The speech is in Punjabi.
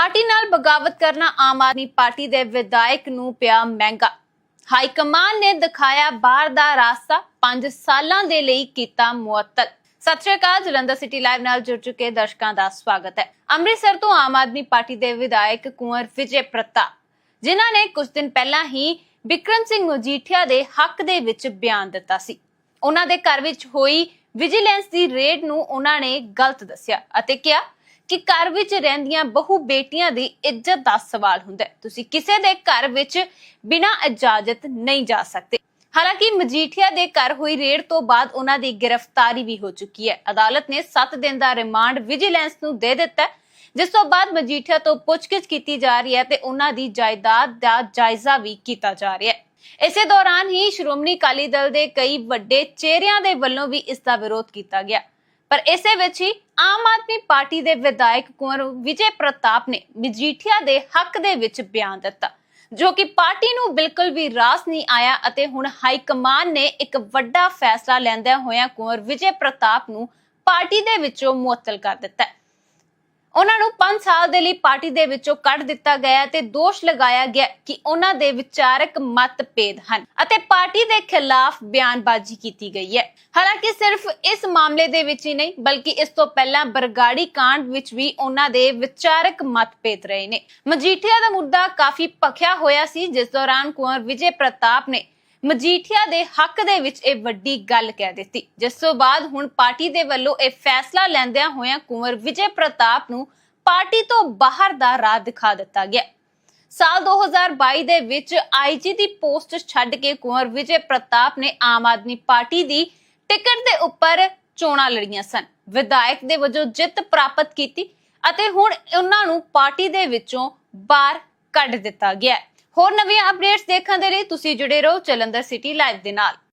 ਪਾਰਟੀ ਨਾਲ ਬਗਾਵਤ ਕਰਨਾ ਆਮ ਆਦਮੀ ਪਾਰਟੀ ਦੇ ਵਿਧਾਇਕ ਨੂੰ ਪਿਆ ਮਹਿੰਗਾ। ਹਾਈ ਕਮਾਨ ਨੇ ਦਿਖਾਇਆ ਬਾਹਰ ਦਾ ਰਾਸਤਾ 5 ਸਾਲਾਂ ਦੇ ਲਈ ਕੀਤਾ ਮੁਅੱਤਲ। ਸਤਿ ਸ਼੍ਰੀ ਅਕਾਲ, ਜਲੰਧਰ ਸਿਟੀ ਲਾਈਵ ਨਾਲ ਜੁੜ ਚੁੱਕੇ ਦਰਸ਼ਕਾਂ ਦਾ ਸਵਾਗਤ ਹੈ। ਅੰਮ੍ਰਿਤਸਰ ਤੋਂ ਆਮ ਆਦਮੀ ਪਾਰਟੀ ਦੇ ਵਿਧਾਇਕ ਕੁੰਵਰ ਵਿਜੇ ਪ੍ਰਤਾਪ, ਜਿਨ੍ਹਾਂ ਨੇ ਕੁਝ ਦਿਨ ਪਹਿਲਾਂ ਹੀ ਵਿਕਰਮ ਸਿੰਘ ਮਜੀਠੀਆ ਦੇ ਹੱਕ ਦੇ ਵਿੱਚ ਬਿਆਨ ਦਿੱਤਾ ਸੀ। ਉਹਨਾਂ ਦੇ ਘਰ ਵਿੱਚ ਹੋਈ ਵਿਜੀਲੈਂਸ ਦੀ ਰੇਡ ਨੂੰ ਉਹਨਾਂ ਨੇ ਗਲਤ ਦੱਸਿਆ ਅਤੇ ਕਿਹਾ ਕਿ ਘਰ ਵਿੱਚ ਰਹਿੰਦੀਆਂ ਬਹੁ ਬੇਟੀਆਂ ਦੀ ਇੱਜ਼ਤ ਦਾ ਸਵਾਲ ਹੁੰਦਾ ਹੈ। ਤੁਸੀਂ ਕਿਸੇ ਦੇ ਘਰ ਵਿੱਚ ਬਿਨਾਂ ਇਜਾਜ਼ਤ ਨਹੀਂ ਜਾ ਸਕਦੇ। ਹਾਲਾਂਕਿ ਮਜੀਠੀਆ ਦੇ ਘਰ ਹੋਈ ਰੇਡ ਤੋਂ ਬਾਅਦ ਉਹਨਾਂ ਦੀ ਗ੍ਰਿਫਤਾਰੀ ਵੀ ਹੋ ਚੁੱਕੀ ਹੈ। ਅਦਾਲਤ ਨੇ 7 ਦਿਨ ਦਾ ਰਿਮਾਂਡ ਵਿਜੀਲੈਂਸ ਨੂੰ ਦੇ ਦਿੱਤਾ ਜਿਸ ਤੋਂ ਬਾਅਦ ਮਜੀਠੀਆ ਤੋਂ ਪੁੱਛਗਿੱਛ ਕੀਤੀ ਜਾ ਰਹੀ ਹੈ ਤੇ ਉਹਨਾਂ ਦੀ ਜਾਇਦਾਦ ਦਾ ਜਾਇਜ਼ਾ ਵੀ ਕੀਤਾ ਜਾ ਰਿਹਾ ਹੈ। ਇਸੇ ਦੌਰਾਨ ਹੀ ਸ਼੍ਰੋਮਣੀ ਅਕਾਲੀ ਦਲ ਦੇ ਕਈ ਵੱਡੇ ਚਿਹਰਿਆਂ ਦੇ ਵੱਲੋਂ ਵੀ ਇਸ ਦਾ ਵਿਰੋਧ ਕੀਤਾ ਗਿਆ। ਪਰ ਇਸੇ ਵਿੱਚ ਹੀ ਆਮ ਆਦਮੀ ਪਾਰਟੀ ਦੇ ਵਿਧਾਇਕ ਕੁੰਵਰ ਵਿਜੇ ਪ੍ਰਤਾਪ ਨੇ ਮਜੀਠੀਆ ਦੇ ਹੱਕ ਦੇ ਵਿੱਚ ਬਿਆਨ ਦਿੱਤਾ, ਜੋ ਕਿ ਪਾਰਟੀ ਨੂੰ ਬਿਲਕੁਲ ਵੀ ਰਾਸ ਨਹੀਂ ਆਇਆ ਅਤੇ ਹੁਣ ਹਾਈ ਕਮਾਨ ਨੇ ਇੱਕ ਵੱਡਾ ਫੈਸਲਾ ਲੈਂਦਿਆਂ ਹੋਇਆਂ ਕੁੰਵਰ ਵਿਜੇ ਪ੍ਰਤਾਪ ਨੂੰ ਪਾਰਟੀ ਦੇ ਵਿੱਚੋਂ ਮੁਅੱਤਲ ਕਰ ਦਿੱਤਾ ਹੈ। ਉਹਨਾਂ ਨੂੰ 5 ਸਾਲ ਦੇ ਲਈ ਪਾਰਟੀ ਦੇ ਵਿੱਚੋਂ ਕੱਢ ਦਿੱਤਾ ਗਿਆ ਤੇ ਦੋਸ਼ ਲਗਾਇਆ ਗਿਆ ਕਿ ਉਹਨਾਂ ਦੇ ਵਿਚਾਰਕ ਮਤਭੇਦ ਹਨ ਅਤੇ ਪਾਰਟੀ ਦੇ ਖਿਲਾਫ ਬਿਆਨਬਾਜ਼ੀ ਕੀਤੀ ਗਈ ਹੈ। ਹਾਲਾਂਕਿ ਸਿਰਫ ਇਸ ਮਾਮਲੇ ਦੇ ਵਿੱਚ ਹੀ ਨਹੀਂ, ਬਲਕਿ ਇਸ ਤੋਂ ਪਹਿਲਾਂ ਬਰਗਾੜੀ ਕਾਂਡ ਵਿੱਚ ਵੀ ਉਹਨਾਂ ਦੇ ਵਿਚਾਰਕ ਮਤਭੇਦ ਰਹੇ ਨੇ। ਮਜੀਠੀਆ ਦਾ ਮੁੱਦਾ ਕਾਫੀ ਭਖਿਆ ਹੋਇਆ ਸੀ, ਜਿਸ ਦੌਰਾਨ ਕੁੰਵਰ ਵਿਜੇ ਪ੍ਰਤਾਪ ਨੇ ਮਜੀਠੀਆ ਦੇ ਹੱਕ ਦੇ ਵਿੱਚ ਇਹ ਵੱਡੀ ਗੱਲ ਕਹਿ ਦਿੱਤੀ। ਜਿਸ ਤੋਂ ਬਾਅਦ ਹੁਣ ਪਾਰਟੀ ਦੇ ਵੱਲੋਂ ਇਹ ਫੈਸਲਾ ਲੈਂਦਿਆਂ ਹੋਇਆਂ ਕੁੰਵਰ ਵਿਜੇ ਪ੍ਰਤਾਪ ਨੂੰ ਪਾਰਟੀ ਤੋਂ ਬਾਹਰ ਦਾ ਰਾਹ ਦਿਖਾ ਦਿੱਤਾ ਗਿਆ। ਸਾਲ 2022 ਦੇ ਵਿੱਚ ਆਈਜੀ ਦੀ ਪੋਸਟ ਛੱਡ ਕੇ ਕੁੰਵਰ ਵਿਜੇ ਪ੍ਰਤਾਪ ਨੇ ਆਮ ਆਦਮੀ ਪਾਰਟੀ ਦੀ ਟਿਕਟ ਦੇ ਉੱਪਰ ਚੋਣਾਂ ਲੜੀਆਂ ਸਨ। ਵਿਧਾਇਕ ਦੇ ਵਜੋਂ ਜਿੱਤ ਪ੍ਰਾਪਤ ਕੀਤੀ ਅਤੇ ਹੁਣ ਉਹਨਾਂ ਨੂੰ ਪਾਰਟੀ ਦੇ ਵਿੱਚੋਂ ਬਾਹਰ ਕੱਢ ਦਿੱਤਾ ਗਿਆ ਹੋਰ ਨਵੀਆਂ ਅਪਡੇਟਸ ਦੇਖਣ ਦੇ ਲਈ ਤੁਸੀਂ ਜੁੜੇ ਰਹੋ ਜਲੰਧਰ ਸਿਟੀ ਲਾਈਵ ਦੇ ਨਾਲ।